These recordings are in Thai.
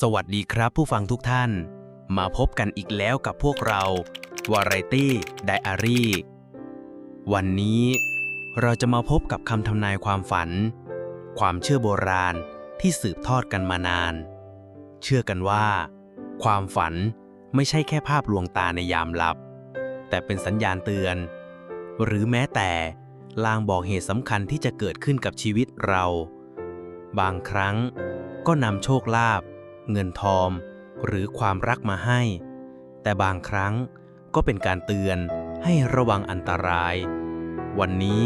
สวัสดีครับผู้ฟังทุกท่าน มาพบกันอีกแล้วกับพวกเราวาไรตี้ไดอารี่วันนี้เราจะมาพบกับคำทำนายความฝัน ความเชื่อโบราณที่สืบทอดกันมานาน เชื่อกันว่า ความฝันไม่ใช่แค่ภาพลวงตาในยามหลับ แต่เป็นสัญญาณเตือน หรือแม้แต่ลางบอกเหตุสำคัญที่จะเกิดขึ้นกับชีวิตเรา บางครั้งก็นำโชคลาภ เงินทองหรือความรักมาให้ แต่บางครั้งก็เป็นการเตือนให้ระวังอันตราย วันนี้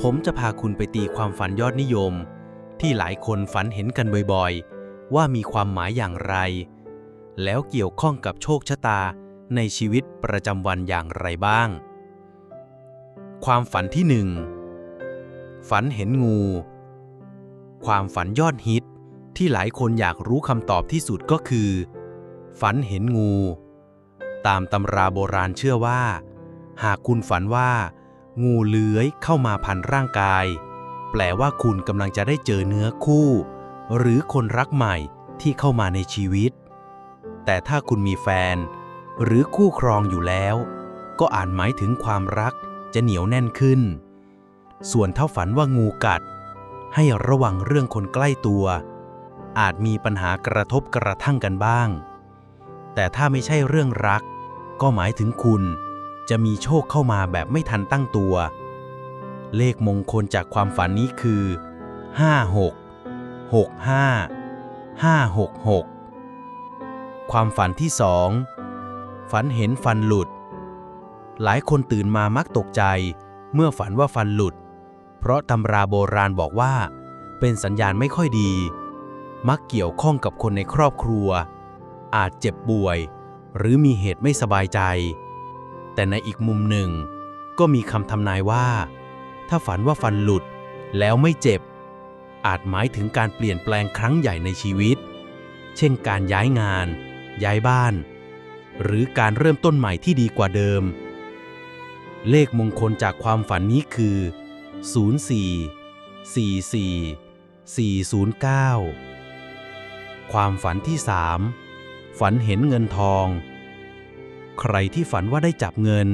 ผมจะพาคุณไปตีความฝันยอดนิยม ที่หลายคนฝันเห็นกันบ่อยๆ ว่ามีความหมายอย่างไร แล้วเกี่ยวข้องกับโชคชะตาในชีวิตประจำวันอย่างไรบ้าง ความฝันที่หนึ่งฝันเห็นงู ความฝันยอดฮิต ที่หลายคนอยากรู้คำตอบที่สุดก็คือ ฝันเห็นงู ตามตำราโบราณเชื่อว่า หากคุณฝันว่า งูเลื้อยเข้ามาพันร่างกาย แปลว่าคุณกำลังจะได้เจอเนื้อคู่ หรือคนรักใหม่ที่เข้ามาในชีวิต แต่ถ้าคุณมีแฟน หรือคู่ครองอยู่แล้ว ก็อ่าจหมายถึงความรักจะเหนียวแน่นขึ้น ส่วนถ้าฝันว่างูกัด ให้ระวังเรื่องคนใกล้ตัว อาจมีปัญหากระทบกระทั่งกันบ้าง แต่ถ้าไม่ใช่เรื่องรัก ก็หมายถึงคุณ จะมีโชคเข้ามาแบบไม่ทันตั้งตัว เลขมงคลจากความฝันนี้คือ 56 65 566 ความฝันที่สองฝันเห็นฟันหลุด หลายคนตื่นมามักตกใจ เมื่อฝันว่าฟันหลุด เพราะตำราโบราณบอกว่า เป็นสัญญาณไม่ค่อยดี มักเกี่ยวข้องกับคนในครอบครัว อาจเจ็บป่วย หรือมีเหตุไม่สบายใจ แต่ในอีกมุมหนึ่ง ก็มีคำทำนายว่า ถ้าฝันว่าฟันหลุดแล้วไม่เจ็บ อาจหมายถึงการเปลี่ยนแปลงครั้งใหญ่ในชีวิต เช่นการย้ายงาน ย้ายบ้าน หรือการเริ่มต้นใหม่ที่ดีกว่าเดิม เลขมงคลจากความฝันนี้คือ 04 44 409 ความฝันที่3ฝันเห็นเงินทอง ใครที่ฝันว่าได้จับเงิน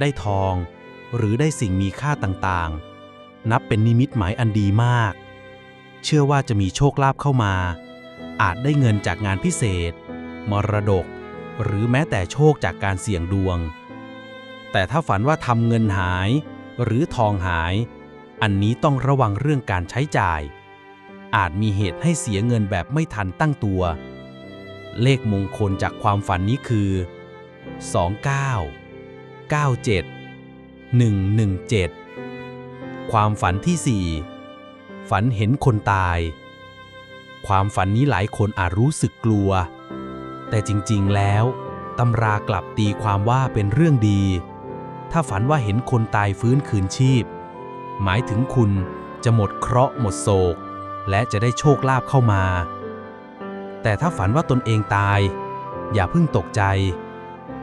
ได้ทอง หรือได้สิ่งมีค่าต่างๆ นับเป็นนิมิตหมายอันดีมาก เชื่อว่าจะมีโชคลาภเข้ามา อาจได้เงินจากงานพิเศษ มรดก หรือแม้แต่โชคจากการเสี่ยงดวง แต่ถ้าฝันว่าทำเงินหาย หรือทองหาย อันนี้ต้องระวังเรื่องการใช้จ่าย อาจมีเหตุให้เสียเงินแบบไม่ทันตั้งตัว เลขมงคลจากความฝันนี้คือ 29 97 117 ความฝันที่ 4 ฝันเห็นคนตาย ความฝันนี้หลายคนอาจรู้สึกกลัว แต่จริงๆแล้วตำรากลับตีความว่าเป็นเรื่องดี ถ้าฝันว่าเห็นคนตายฟื้นคืนชีพ หมายถึงคุณจะหมดเคราะห์หมดโศก และจะได้โชคลาภเข้ามา แต่ถ้าฝันว่าตนเองตาย อย่าเพิ่งตกใจ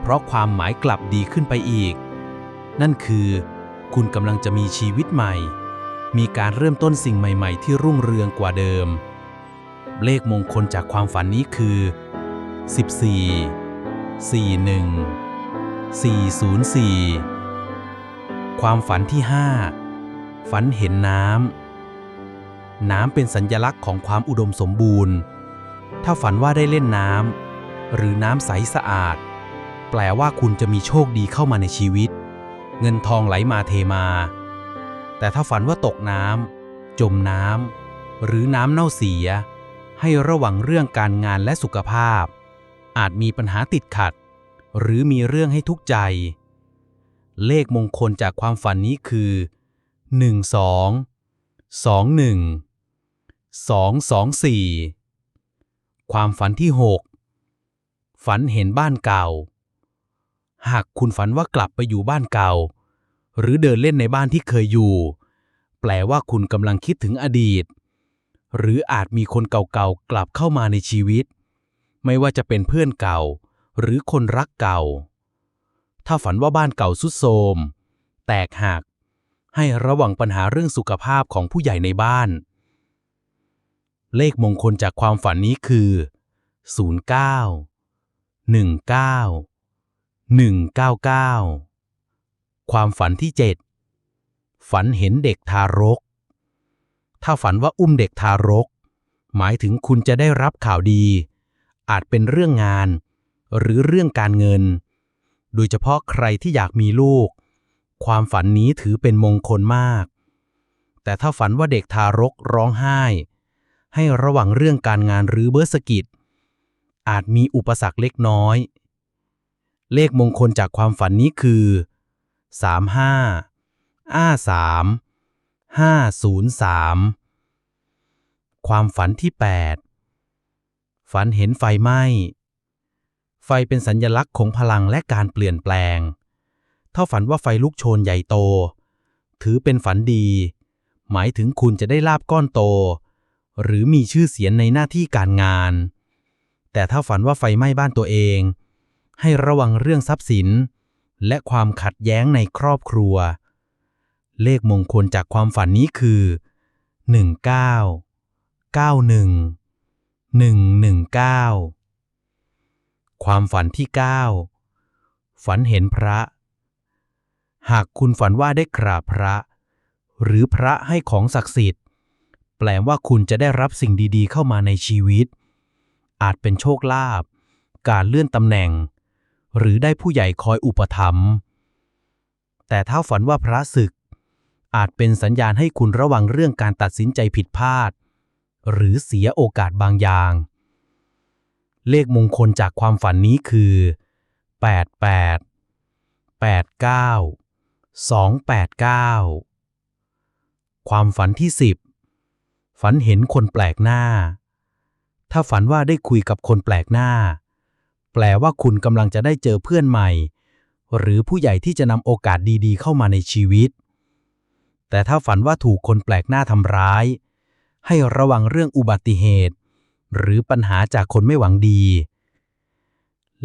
เพราะความหมายกลับดีขึ้นไปอีก นั่นคือ คุณกำลังจะมีชีวิตใหม่ มีการเริ่มต้นสิ่งใหม่ ๆ ที่รุ่งเรืองกว่าเดิม เลขมงคลจากความฝันนี้คือ 14 41 404 ความฝันที่ 5 ฝันเห็นน้ำ น้ำเป็นสัญญลักษณ์ของความอุดมสมบูรณ์ ถ้าฝันว่าได้เล่นน้ำหรือน้ำใสสะอาด แปลว่าคุณจะมีโชคดีเข้ามาในชีวิต เงินทองไหลมาเทมา แต่ถ้าฝันว่าตกน้ำจมน้ำหรือน้ำเน่าเสีย ให้ระวังเรื่องการงานและสุขภาพ อาจมีปัญหาติดขัด หรือมีเรื่องให้ทุกข์ใจ เลขมงคลจากความฝันนี้คือ 12 21 224 ความฝันที่ 6 ฝันเห็นบ้านเก่า หากคุณฝันว่ากลับไปอยู่บ้านเก่า หรือเดินเล่นในบ้านที่เคยอยู่ แปลว่าคุณกำลังคิดถึงอดีต หรืออาจมีคนเก่าๆกลับเข้ามาในชีวิต ไม่ว่าจะเป็นเพื่อนเก่า หรือคนรักเก่า ถ้าฝันว่าบ้านเก่าสุดโทรมแตกหัก ให้ระวังปัญหาเรื่องสุขภาพของผู้ใหญ่ในบ้าน เลขมงคลจากความฝันนี้คือ09 199 ความฝันที่ 7 ฝันเห็นเด็กทารก ถ้าฝันว่าอุ้มเด็กทารก หมายถึงคุณจะได้รับข่าวดี อาจเป็นเรื่องงาน หรือเรื่องการเงิน โดยเฉพาะใครที่อยากมีลูก ความฝันนี้ถือเป็นมงคลมาก แต่ถ้าฝันว่าเด็กทารกร้องไห้ ให้ระวังเรื่องการงานหรือเบอร์สกิดอาจมีอุปสรรคเล็กน้อย เลขมงคลจากความฝันนี้คือ 35 53 503 ความฝันที่ 8 ฝันเห็นไฟไหม้ ไฟเป็นสัญญลักษณ์ของพลังและการเปลี่ยนแปลง ถ้าฝันว่าไฟลุกโชนใหญ่โต ถือเป็นฝันดี หมายถึงคุณจะได้ลาบก้อนโต หรือมีชื่อเสียงในหน้าที่การงาน แต่ถ้าฝันว่าไฟไหม้บ้านตัวเอง ให้ระวังเรื่องทรัพย์สิน และความขัดแย้งในครอบครัว เลขมงคลจากความฝันนี้คือ 19 91 119 ความฝันที่ 9 ฝันเห็นพระ หากคุณฝันว่าได้กราบพระ หรือพระให้ของศักดิ์สิทธิ์ แปลว่าคุณจะได้รับสิ่งดีๆ เข้ามาในชีวิต อาจเป็นโชคลาภ การเลื่อนตำแหน่ง หรือได้ผู้ใหญ่คอยอุปถัมภ์ แต่ถ้าฝันว่าพระศึก อาจเป็นสัญญาณให้คุณระวังเรื่องการตัดสินใจผิดพลาด หรือเสียโอกาสบางอย่าง เลขมงคลจากความฝันนี้คือ 88 89 289 ความฝันที่ 10 ฝันเห็นคนแปลกหน้า ถ้าฝันว่าได้คุยกับคนแปลกหน้า แปลว่าคุณกำลังจะได้เจอเพื่อนใหม่ หรือผู้ใหญ่ที่จะนำโอกาสดีๆ เข้ามาในชีวิต แต่ถ้าฝันว่าถูกคนแปลกหน้าทำร้าย ให้ระวังเรื่องอุบัติเหตุ หรือปัญหาจากคนไม่หวังดี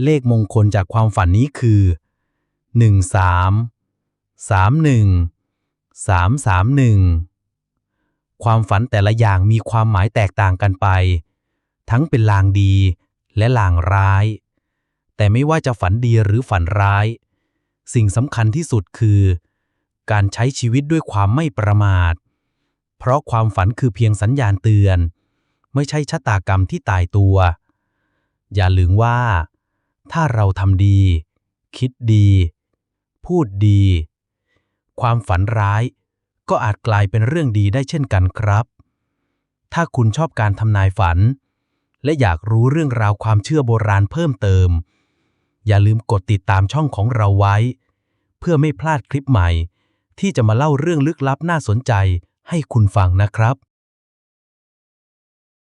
เลขมงคลจากความฝันนี้คือ 13 31 331 ความฝันแต่ละอย่างมีความหมายแตกต่างกันไป ทั้งเป็นลางดีและลางร้าย แต่ไม่ว่าจะฝันดีหรือฝันร้าย สิ่งสำคัญที่สุดคือ การใช้ชีวิตด้วยความไม่ประมาท เพราะความฝันคือเพียงสัญญาณเตือน ไม่ใช่ชะตากรรมที่ตายตัว อย่าลืมว่า ถ้าเราทำดี คิดดี พูดดี ความฝันร้าย ก็อาจกลายเป็นเรื่องดีได้เช่นกันครับ ถ้าคุณชอบการทำนายฝัน และอยากรู้เรื่องราวความเชื่อโบราณเพิ่มเติม อย่าลืมกดติดตามช่องของเราไว้ เพื่อไม่พลาดคลิปใหม่ ที่จะมาเล่าเรื่องลึกลับน่าสนใจให้คุณฟังนะครับ